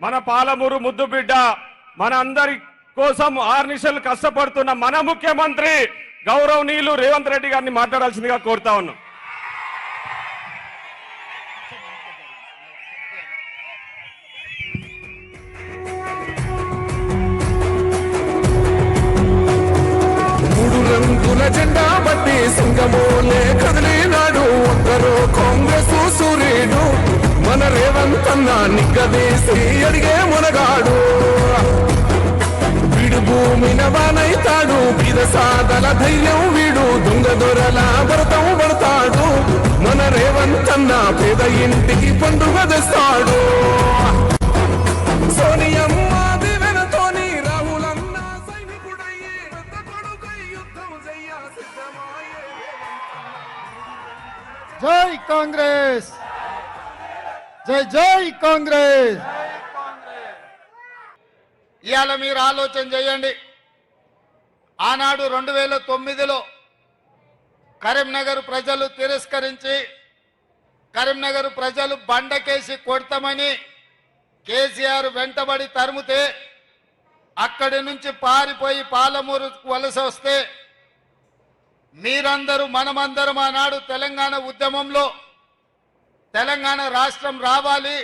మన పాలమూరు ముద్దుబిడ్డ మన అందరి కోసం ఆర్నిషలు కష్టపడుతున్న మన ముఖ్యమంత్రి గౌరవనీయులు రేవంత్ రెడ్డి గారిని మాట్లాడాల్సిందిగా కోరుతా ఉన్నాం. నిగ్గదీసి అడిగే మునగాడు. వీడు భూమిన వానైతాడు బీద సాదల ధైర్యం వీడు దొంగ దొరల భరతం పడతాడు. మన రేవంతన్న పేద ఇంటికి పండుగ తెస్తాడు సోనియమ్మ దివెనతోని రాహులన్న సైనికుడయ్యే పెద్ద కొడుకై యుద్ధం సిద్ధమాయే. జై కాంగ్రెస్! జై జై కాంగ్రెస్. ఇవాళ మీరు ఆలోచన చేయండి. ఆనాడు రెండు వేల తొమ్మిదిలో కరీంనగర్ ప్రజలు తిరస్కరించి కరీంనగర్ ప్రజలు బండకేసి కొడతామని కేసీఆర్ వెంటబడి తరుముతే అక్కడి నుంచి పారిపోయి పాలమూరుకు వలస వస్తే మీరందరూ మనమందరం ఆనాడు తెలంగాణ ఉద్యమంలో తెలంగాణ రాష్ట్రం రావాలి.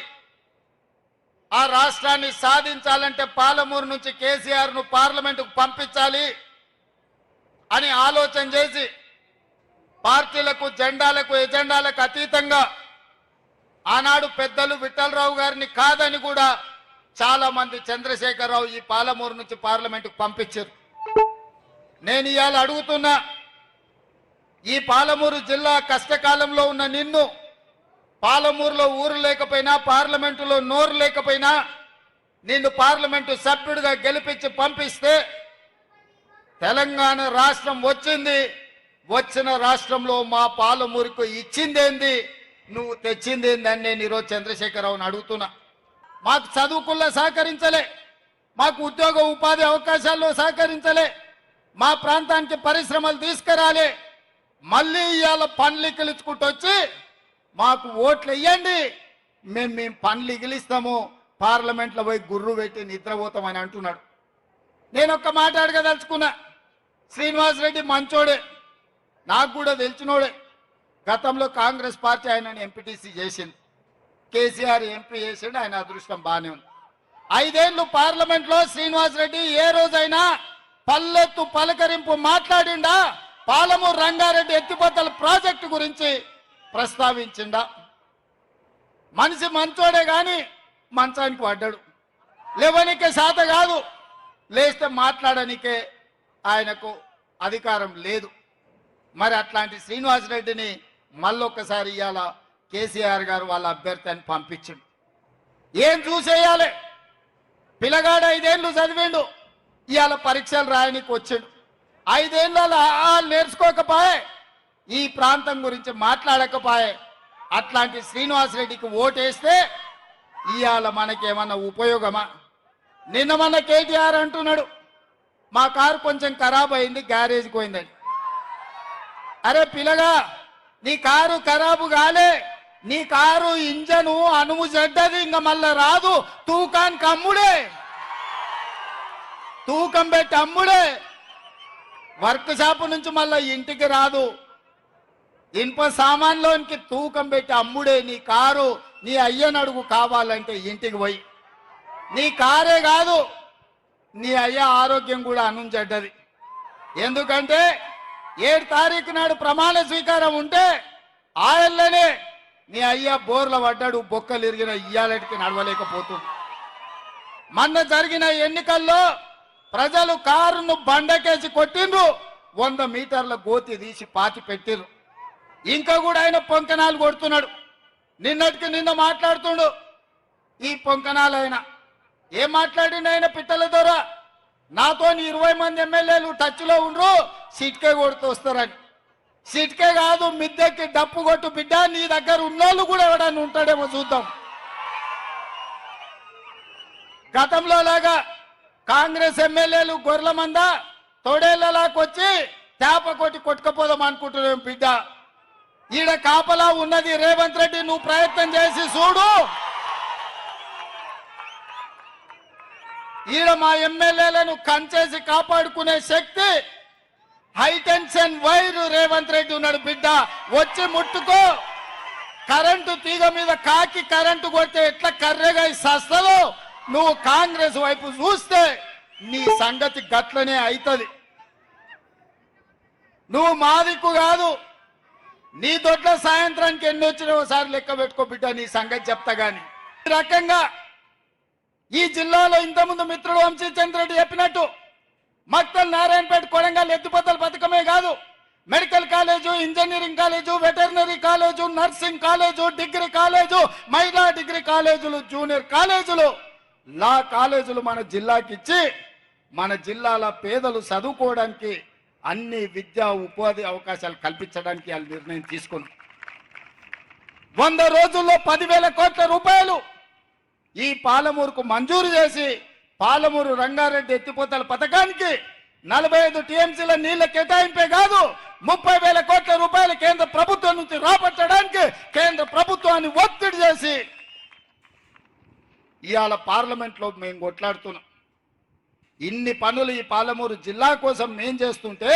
ఆ రాష్ట్రాన్ని సాధించాలంటే పాలమూరు నుంచి కేసీఆర్ను పార్లమెంటుకు పంపించాలి అని ఆలోచన చేసి పార్టీలకు జెండాలకు ఎజెండాలకు అతీతంగా ఆనాడు పెద్దలు విఠలరావు గారిని కాదని కూడా చాలా మంది చంద్రశేఖరరావు ఈ పాలమూరు నుంచి పార్లమెంటుకు పంపించారు. నేను ఇవాళ అడుగుతున్నా ఈ పాలమూరు జిల్లా కష్టకాలంలో ఉన్న నిన్ను పాలమూరులో ఊరు లేకపోయినా పార్లమెంటులో నోరు లేకపోయినా నిన్ను పార్లమెంటు సభ్యుడిగా గెలిపించి పంపిస్తే తెలంగాణ రాష్ట్రం వచ్చింది. వచ్చిన రాష్ట్రంలో మా పాలమూరుకు ఇచ్చిందేంది? నువ్వు తెచ్చిందేంది అని నేను ఈరోజు చంద్రశేఖరరావుని అడుగుతున్నా. మాకు చదువుకుల్లో సహకరించలే. మాకు ఉద్యోగ ఉపాధి అవకాశాల్లో సహకరించలే. మా ప్రాంతానికి పరిశ్రమలు తీసుకురాలే. మళ్ళీ ఇవాళ పనులు ఇకిలించుకుంటూ వచ్చి మాకు ఓట్లు ఇవ్వండి మేము మేము పనులు ఇగిలిస్తాము. పార్లమెంట్లో పోయి గుర్రు పెట్టి నిద్రపోతామని అంటున్నాడు. నేను ఒక్క మాట అడగదలుచుకున్నా. శ్రీనివాస్ రెడ్డి మంచోడే. నాకు కూడా తెలిసినోడే. గతంలో కాంగ్రెస్ పార్టీ ఆయనని ఎంపీటీసీ చేసింది. కేసీఆర్ ఎంపీ చేసిండు ఆయన అదృష్టం బాగానే ఉంది. ఐదేళ్ళు పార్లమెంట్లో శ్రీనివాస్ రెడ్డి ఏ రోజైనా పల్లెత్తు పలకరింపు మాట్లాడిండా? పాలమూరు రంగారెడ్డి ఎత్తిపోతల ప్రాజెక్టు గురించి ప్రస్తావించిండా? మనిషి మంచోడే కానీ మంచానికి పడ్డాడు. లేవనికే శాత కాదు లేస్తే మాట్లాడనికే ఆయనకు అధికారం లేదు. మరి అట్లాంటి శ్రీనివాసరెడ్డిని మళ్ళొక్కసారి ఇవాళ కేసీఆర్ గారు వాళ్ళ అభ్యర్థి అని పంపించిండు. ఏం చూసేయాలి? పిల్లగాడు ఐదేళ్ళు చదివిండు ఇవాళ పరీక్షలు రాయనికి వచ్చిండు ఐదేళ్ళు నేర్చుకోకపోయే ఈ ప్రాంతం గురించి మాట్లాడకపోయే అట్లాంటి శ్రీనివాసరెడ్డికి ఓటేస్తే ఇవాళ మనకేమన్నా ఉపయోగమా? నిన్న మన కేటీఆర్ అంటున్నాడు మా కారు కొంచెం ఖరాబ్ అయింది గ్యారేజ్కి పోయిందని. అరే పిల్లగా నీ కారు ఖరాబు కాలే నీ కారు ఇంజను అనుము చెడ్డది ఇంకా మళ్ళా రాదు తూకాన్ కమ్ముడే. తూకం పెట్టి అమ్ముడే. వర్క్ షాప్ నుంచి మళ్ళా ఇంటికి రాదు. ఇనుప సామాన్లోనికి తూకం పెట్టి అమ్ముడే నీ కారు నీ అయ్యనడుగు కావాలంటే ఇంటికి పోయి. నీ కారే కాదు నీ అయ్య ఆరోగ్యం కూడా అనుంచడ్డది. ఎందుకంటే ఏడు తారీఖు నాడు ప్రమాణ స్వీకారం ఉంటే ఆయనలోనే నీ అయ్య బోర్ల పడ్డాడు బొక్కలు ఇరిగిన ఇయ్యాలటికి నడవలేకపోతుంది. మొన్న జరిగిన ఎన్నికల్లో ప్రజలు కారును బండకేసి కొట్టిండ్రు వంద మీటర్ల గోతి తీసి పాతి పెట్టిండ్రు ఇంకా కూడా ఆయన పొంకనాలు కొడుతున్నాడు. నిన్నటికి నిన్న మాట్లాడుతుండు. ఈ పొంకనాలు ఆయన. ఏం మాట్లాడిండు ఆయన పిట్టల ద్వారా? నాతో ఇరవై మంది ఎమ్మెల్యేలు టచ్లో ఉండ్రు సిట్కే కొడుతూ వస్తారని. సిట్కే కాదు మిద్దెకి డప్పు కొట్టు బిడ్డ నీ దగ్గర ఉన్నోళ్ళు కూడా ఎవడన్నా ఉంటాడేమో చూద్దాం. గతంలో లాగా కాంగ్రెస్ ఎమ్మెల్యేలు గొర్రెల మంద తొడేళ్ళలాకొచ్చి తేప కొట్టి కొట్టుకపోదాం అనుకుంటున్నాం బిడ్డ. ఈడ కాపలా ఉన్నది రేవంత్ రెడ్డి నువ్వు ప్రయత్నం చేసి చూడు. ఈడ మా ఎమ్మెల్యేలను కంచేసి కాపాడుకునే శక్తి high tension wire Revanth Reddy ఉన్నాడు బిడ్డ. వచ్చి ముట్టుకో. కరెంటు తీగ మీద కాకి కరెంటు కొడితే ఎట్లా కర్రెగా సస్తదో నువ్వు కాంగ్రెస్ వైపు చూస్తే నీ సంగతి గట్లనే అవుతుంది నువ్వు మాదిక్కు కాదు. నీ దొడ్లో సాయంత్రానికి ఎన్ని వచ్చినా ఒకసారి లెక్క పెట్టుకో బిడ్డ నీ సంగతి చెప్తా గాని. ఈ రకంగా ఈ జిల్లాలో ఇంతకుముందు మిత్రుడు వంశీచంద్రెడ్డి చెప్పినట్టు మక్తల్ నారాయణపేట కొడంగల్ ఎత్తిపోతల పథకమే కాదు medical college engineering college veterinary college nursing college degree college మహిళా డిగ్రీ కాలేజీలు జూనియర్ కాలేజీలు లా కాలేజీలు మన జిల్లాకి ఇచ్చి మన జిల్లాల పేదలు చదువుకోవడానికి అన్ని విద్యా ఉపాధి అవకాశాలు కల్పించడానికి వాళ్ళు నిర్ణయం తీసుకుంది. వంద రోజుల్లో పదివేల కోట్ల రూపాయలు ఈ పాలమూరుకు మంజూరు చేసి పాలమూరు రంగారెడ్డి ఎత్తిపోతల పథకానికి నలభై ఐదు టీఎంసీల నీళ్ళ కేటాయింపే కాదు ముప్పై వేల కోట్ల రూపాయలు కేంద్ర ప్రభుత్వం నుంచి రాబట్టడానికి కేంద్ర ప్రభుత్వాన్ని ఒత్తిడి చేసి ఇవాళ పార్లమెంట్లో మేము కొట్లాడుతున్నాం. ఇన్ని పనులు ఈ పాలమూరు జిల్లా కోసం మేం చేస్తుంటే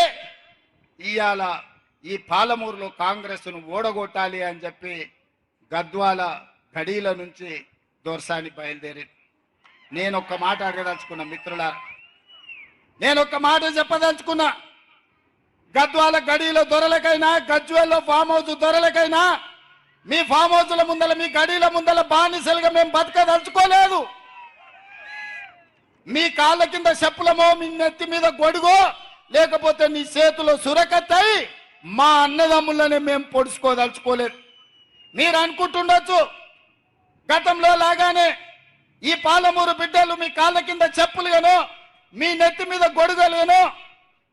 ఇవాళ ఈ పాలమూరులో కాంగ్రెస్ను ఓడగొట్టాలి అని చెప్పి గద్వాల గడీల నుంచి దోర్సాని బయలుదేరి నేను ఒక్క మాట అడగదలుచుకున్నా మిత్రుల నేను ఒక్క మాట చెప్పదలుచుకున్నా. గద్వాల గడీలో దొరలకైనా గజ్వేల్లో ఫామ్ హౌస్ దొరలకైనా మీ ఫామ్ హౌస్ల ముందల మీ గడీల ముందల బానిసలుగా మేము బతకదలుచుకోలేదు. మీ కాళ్ళ కింద చెప్పులమో మీ నెత్తి మీద గొడుగో లేకపోతే నీ చేతిలో సురకత్తాయి మా అన్నదమ్ములని మేము పొడుచుకోదలుచుకోలేదు. మీరు అనుకుంటుండొచ్చు గతంలో లాగానే ఈ పాలమూరు బిడ్డలు మీ కాళ్ళ కింద చెప్పులుగానో మీ నెత్తి మీద గొడుగలుగానో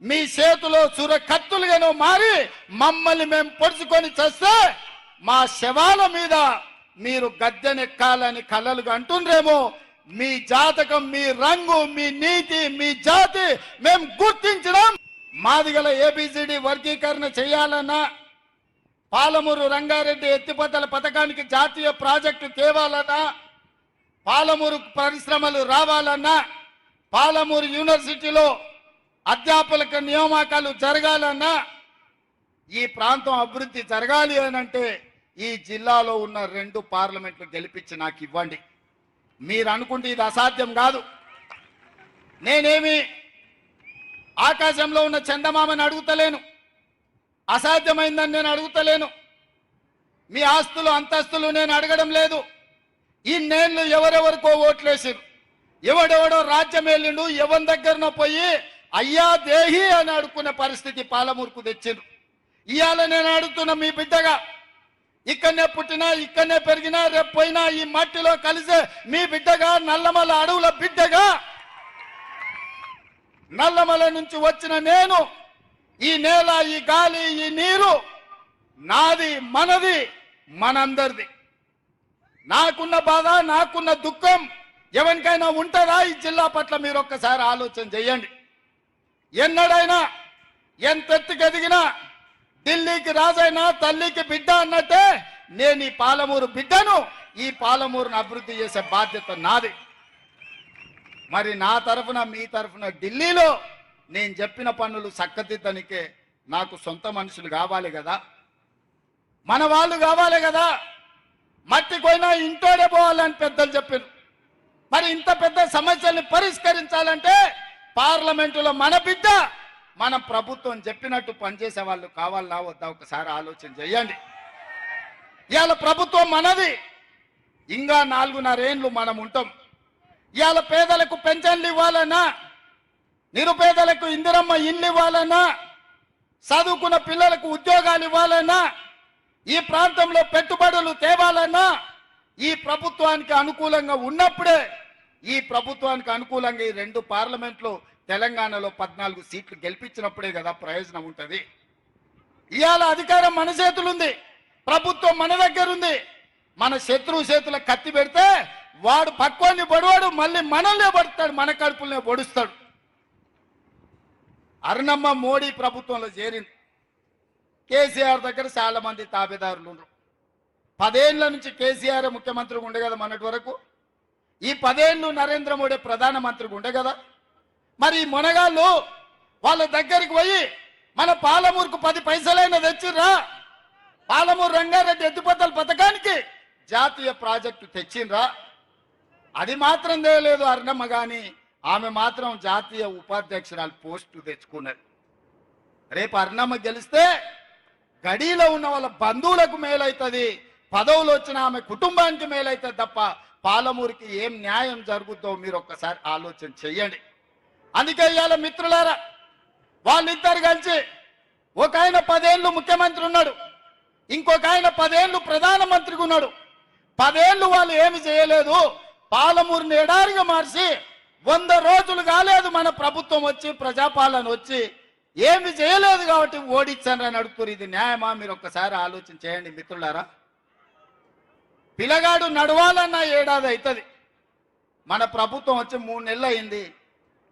మీ చేతిలో సుర కత్తులుగానో మారి మమ్మల్ని మేము పొడుచుకొని చేస్తే మా శవాల మీద మీరు గద్దెనెక్కాలని కలలుగా అంటుండ్రేమో మీ జాతకం మీ రంగు మీ నీతి మీ జాతి మేము గుర్తించడం. మాదిగల ఏబిసిడి వర్గీకరణ చేయాలన్నా పాలమూరు రంగారెడ్డి ఎత్తిపోతల పథకానికి జాతీయ ప్రాజెక్టు తేవాలన్నా పాలమూరు పరిశ్రమలు రావాలన్నా పాలమూరు యూనివర్సిటీలో అధ్యాపకులకు నియామకాలు జరగాలన్నా ఈ ప్రాంతం అభివృద్ధి జరగాలి అని అంటే ఈ జిల్లాలో ఉన్న రెండు పార్లమెంట్లు గెలిపించి నాకు ఇవ్వండి. మీరు అనుకుంటే ఇది అసాధ్యం కాదు. నేనేమి ఆకాశంలో ఉన్న చందమామని అడుగుతలేను. అసాధ్యమైందని నేను అడుగుతలేను. మీ ఆస్తులు అంతస్తులు నేను అడగడం లేదు. ఇన్నేళ్ళు ఎవరెవరికో ఓట్లేసారు ఎవడెవడో రాజ్యం వెళ్ళిండు ఎవరి దగ్గరనో పోయి అయ్యా దేహి అని అడుక్కునే పరిస్థితి పాలమూరుకు తెచ్చిండ్రు. ఇవాళ నేను అడుగుతున్న మీ బిడ్డగా ఇక్కడనే పుట్టినా ఇక్కడనే పెరిగినా రేపు పోయినా ఈ మట్టిలో కలిసే మీ బిడ్డగా నల్లమల అడవుల బిడ్డగా నల్లమల నుంచి వచ్చిన నేను ఈ నేల ఈ గాలి ఈ నీరు నాది మనది మనందరిది. నాకున్న బాధ నాకున్న దుఃఖం ఎవరికైనా ఉంటుందా? ఈ జిల్లా పట్ల మీరు ఒక్కసారి ఆలోచన చేయండి. ఎన్నడైనా ఎంతెత్తుకు ఎదిగినా ఢిల్లీకి రాజైనా తల్లికి బిడ్డ అన్నట్టే నేను ఈ పాలమూరు బిడ్డను ఈ పాలమూరును అభివృద్ధి చేసే బాధ్యత నాది. మరి నా తరఫున మీ తరఫున ఢిల్లీలో నేను చెప్పిన పనులు చక్కదిద్దనికే నాకు సొంత మనుషులు కావాలి కదా. మన వాళ్ళు కావాలి కదా. మట్టి పోయినా ఇంటోడే పోవాలని పెద్దలు చెప్పారు మరి ఇంత పెద్ద సమస్యల్ని పరిష్కరించాలంటే పార్లమెంటులో మన బిడ్డ మనం ప్రభుత్వం చెప్పినట్టు పనిచేసే వాళ్ళు కావాలా వద్దా ఒకసారి ఆలోచన చేయండి. ఇవాళ ప్రభుత్వం మనది. ఇంకా నాలుగున్నరేండ్లు మనం ఉంటాం. ఇవాళ పేదలకు పెన్షన్లు ఇవ్వాలన్నా నిరుపేదలకు ఇందిరమ్మ ఇల్లు ఇవ్వాలన్నా చదువుకున్న పిల్లలకు ఉద్యోగాలు ఇవ్వాలన్నా ఈ ప్రాంతంలో పెట్టుబడులు తేవాలన్నా ఈ ప్రభుత్వానికి అనుకూలంగా ఉన్నప్పుడే ఈ ప్రభుత్వానికి అనుకూలంగా ఈ రెండు పార్లమెంట్లో తెలంగాణలో పద్నాలుగు సీట్లు గెలిపించినప్పుడే కదా ప్రయోజనం ఉంటుంది. ఇవాళ అధికారం మన చేతులుంది. ప్రభుత్వం మన దగ్గర ఉంది మన శత్రువు చేతుల కత్తి పెడితే వాడు పక్వాన్ని పడివాడు మళ్ళీ మనల్నే పడతాడు మన కడుపులనే పొడుస్తాడు. అరుణమ్మ మోడీ ప్రభుత్వంలో చేరింది. కేసీఆర్ దగ్గర చాలా మంది తాబేదారులు ఉండరు. పదేళ్ళ నుంచి కేసీఆర్ ముఖ్యమంత్రిగా ఉండే కదా మొన్నటి వరకు. ఈ పదేళ్ళు నరేంద్ర మోడీ ప్రధానమంత్రిగా ఉండే కదా. మరి మునగాళ్ళు వాళ్ళ దగ్గరికి పోయి మన పాలమూరుకు పది పైసలైనా తెచ్చిర్రా? పాలమూరు రంగారెడ్డి ఎత్తిపోతల పథకానికి జాతీయ ప్రాజెక్టు తెచ్చిండ్రా? అది మాత్రం తెలియలేదు అరుణమ్మ గాని. ఆమె మాత్రం జాతీయ ఉపాధ్యక్షురాలు పోస్టు తెచ్చుకున్నది. రేపు అరుణమ్మ గెలిస్తే గడిలో ఉన్న వాళ్ళ బంధువులకు మేలవుతుంది పదవులు వచ్చిన ఆమె కుటుంబానికి మేలవుతుంది తప్ప పాలమూరికి ఏం న్యాయం జరుగుద్దో మీరు ఒక్కసారి ఆలోచన చెయ్యండి. అందుకే ఇవాళ మిత్రులారా వాళ్ళిద్దరు కలిసి ఒక ఆయన పదేళ్ళు ముఖ్యమంత్రి ఉన్నాడు ఇంకొక ఆయన పదేళ్ళు ప్రధానమంత్రికి ఉన్నాడు. పదేళ్ళు వాళ్ళు ఏమి చేయలేదు పాలమూరుని ఎడారిగా మార్చి వంద రోజులు కాలేదు మన ప్రభుత్వం వచ్చి ప్రజాపాలన వచ్చి ఏమి చేయలేదు కాబట్టి ఓడించాను అని అడుగుతారు ఇది న్యాయమా? మీరు ఒక్కసారి ఆలోచన చేయండి మిత్రులారా. పిల్లగాడు నడవాలన్న ఏడాది అవుతుంది. మన ప్రభుత్వం వచ్చి మూడు నెలలు అయింది.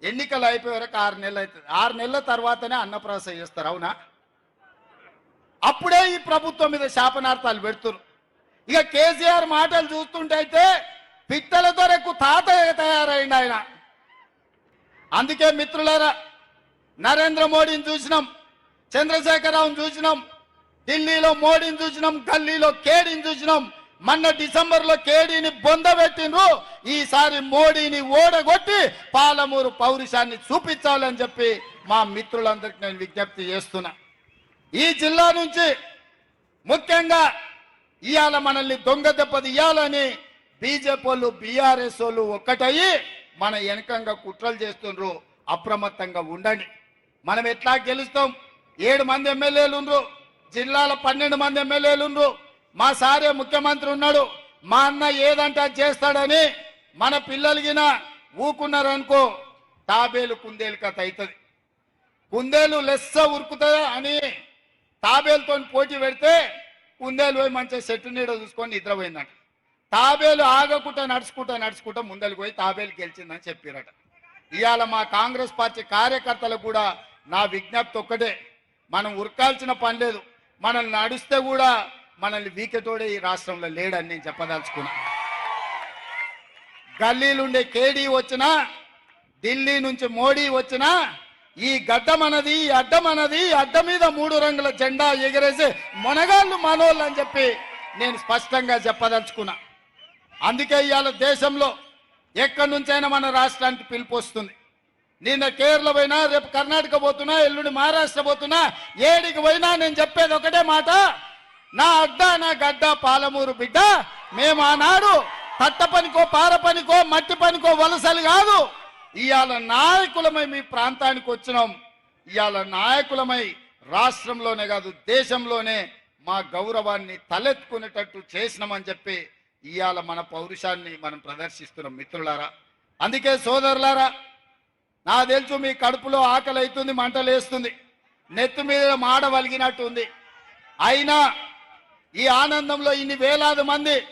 ఎన్నికలు అయిపోయే వరకు ఆరు నెలలు అవుతుంది ఆరు నెలల తర్వాతనే అన్నప్రాస చేస్తారు అవునా? అప్పుడే ఈ ప్రభుత్వం మీద శాపనార్థాలు పెడుతున్నారు ఇక కేసీఆర్ మాటలు చూస్తుంటే అయితే పిట్టలతో దొరకు తాతయ్య తయారైంది ఆయన. అందుకే మిత్రులారా నరేంద్ర మోడీని చూసినాం చంద్రశేఖరరావుని చూసినాం ఢిల్లీలో మోడీని చూసినాం గల్లీలో కేడీని చూసినాం మొన్న డిసెంబర్లో కేడీని బొందబెట్టిండ్రు ఈసారి మోడీని ఓడగొట్టి పాలమూరు పౌరుషాన్ని చూపించాలని చెప్పి మా మిత్రులందరికీ నేను విజ్ఞప్తి చేస్తున్నా. ఈ జిల్లా నుంచి ముఖ్యంగా ఇవాళ మనల్ని దొంగ దెబ్బది బీజేపీ వాళ్ళు బీఆర్ఎస్ వాళ్ళు ఒక్కటయ్యి మన వెనకంగా కుట్రలు చేస్తుండ్రు. అప్రమత్తంగా ఉండండి. మనం ఎట్లా గెలుస్తాం? ఏడు మంది ఎమ్మెల్యేలు ఉండ్రు జిల్లాల పన్నెండు మంది ఎమ్మెల్యేలు ఉండ్రు మా సారే ముఖ్యమంత్రి ఉన్నాడు మా అన్న ఏదంటే అది చేస్తాడని మన పిల్లలకిన ఊకున్నారనుకో తాబేలు కుందేలు కథ అవుతుంది కుందేలు లెస్స ఉరుకుతుందా అని తాబేలుతో పోటీ పెడితే కుందేలు పోయి మంచిగా చెట్టు నీడ చూసుకొని నిద్రపోయిందంట. తాబేలు ఆగకుండా నడుచుకుంటా నడుచుకుంటా ముందలు పోయి తాబేలు గెలిచిందని చెప్పారట. ఇవాళ మా కాంగ్రెస్ పార్టీ కార్యకర్తలకు కూడా నా విజ్ఞప్తి ఒక్కటే. మనం ఉరకాల్సిన పని లేదు. మనల్ని నడిస్తే కూడా మనల్ని వీకెటోడే ఈ రాష్ట్రంలో లేడని నేను చెప్పదలుచుకున్నా. గల్లీలుండే కేడీ వచ్చినా ఢిల్లీ నుంచి మోడీ వచ్చినా ఈ గడ్డం అన్నది ఈ అడ్డం అన్నది ఈ అడ్డ మీద మూడు రంగుల జెండా ఎగరేసి మొనగాళ్ళు మనోళ్ళు అని చెప్పి నేను స్పష్టంగా చెప్పదలుచుకున్నా. అందుకే ఇవాళ దేశంలో ఎక్కడి నుంచైనా మన రాష్ట్రానికి పిలుపు వస్తుంది. నిన్న కేరళ పోయినా రేపు కర్ణాటక పోతున్నా ఎల్లుండి మహారాష్ట్ర పోతున్నా ఏడికి పోయినా నేను చెప్పేది ఒకటే మాట నా అడ్డ నా గడ్డ పాలమూరు బిడ్డ మేము ఆనాడు తట్ట పనికో పార పనికో మట్టి పనికో వలసలు కాదు. ఇవాళ నాయకులమై మీ ప్రాంతానికి వచ్చినాం. ఇవాళ నాయకులమై రాష్ట్రంలోనే కాదు దేశంలోనే మా గౌరవాన్ని తలెత్తుకునేటట్టు చేసినామని చెప్పి ఇవాళ మన పౌరుషాన్ని మనం ప్రదర్శిస్తున్నాం మిత్రులారా. అందుకే సోదరులారా నా తెలుసు మీ కడుపులో ఆకలి అవుతుంది మంటలేస్తుంది. నెత్తి మీద మాడ వలిగినట్టు ఉంది అయినా ఈ ఆనందంలో ఇన్ని వేలాది మంది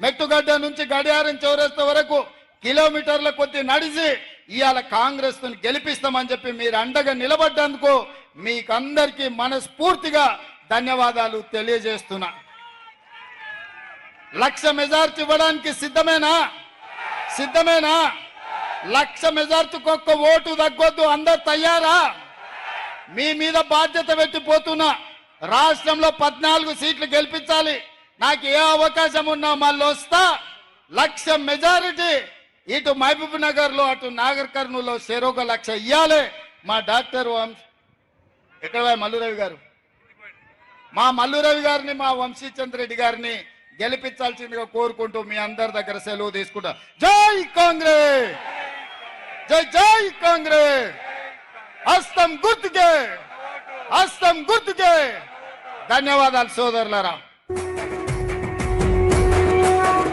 మెట్టుగడ్డ నుంచి గడియారం చౌరస్త వరకు కిలోమీటర్ల కొద్ది నడిచి ఇవాళ కాంగ్రెస్ గెలిపిస్తామని చెప్పి మీరు అండగా నిలబడ్డందుకు మీకందరికీ మనస్ఫూర్తిగా ధన్యవాదాలు తెలియజేస్తున్నా. లక్ష మెజార్టీ ఇవ్వడానికి సిద్ధమేనా? సిద్ధమేనా? లక్ష మెజార్టీకి ఒక్క ఓటు తగ్గొద్దు అందరు తయారా? మీ మీద బాధ్యత పెట్టిపోతున్నా రాష్ట్రంలో పద్నాలుగు సీట్లు గెలిపించాలి. నాకు ఏ అవకాశం ఉన్నా మళ్ళీ వస్తా. లక్ష మెజారిటీ ఇటు మహబూబ్ నగర్లో అటు నాగర్ కర్నూలులో చెరొక లక్ష ఇయ్యాలి. మా డాక్టర్ వంశ ఎక్కడ మల్లురవి గారు? మా మల్లురవి గారిని మా వంశీచంద్ర రెడ్డి గారిని గెలిపించాల్సిందిగా కోరుకుంటూ మీ అందరి దగ్గర సెలవు తీసుకుంటా. జై కాంగ్రెస్! జై జై కాంగ్రెస్! హస్తం గుర్తుకే! హస్తం గుర్తుకే. ధన్యవాదాలు సోదరులరా.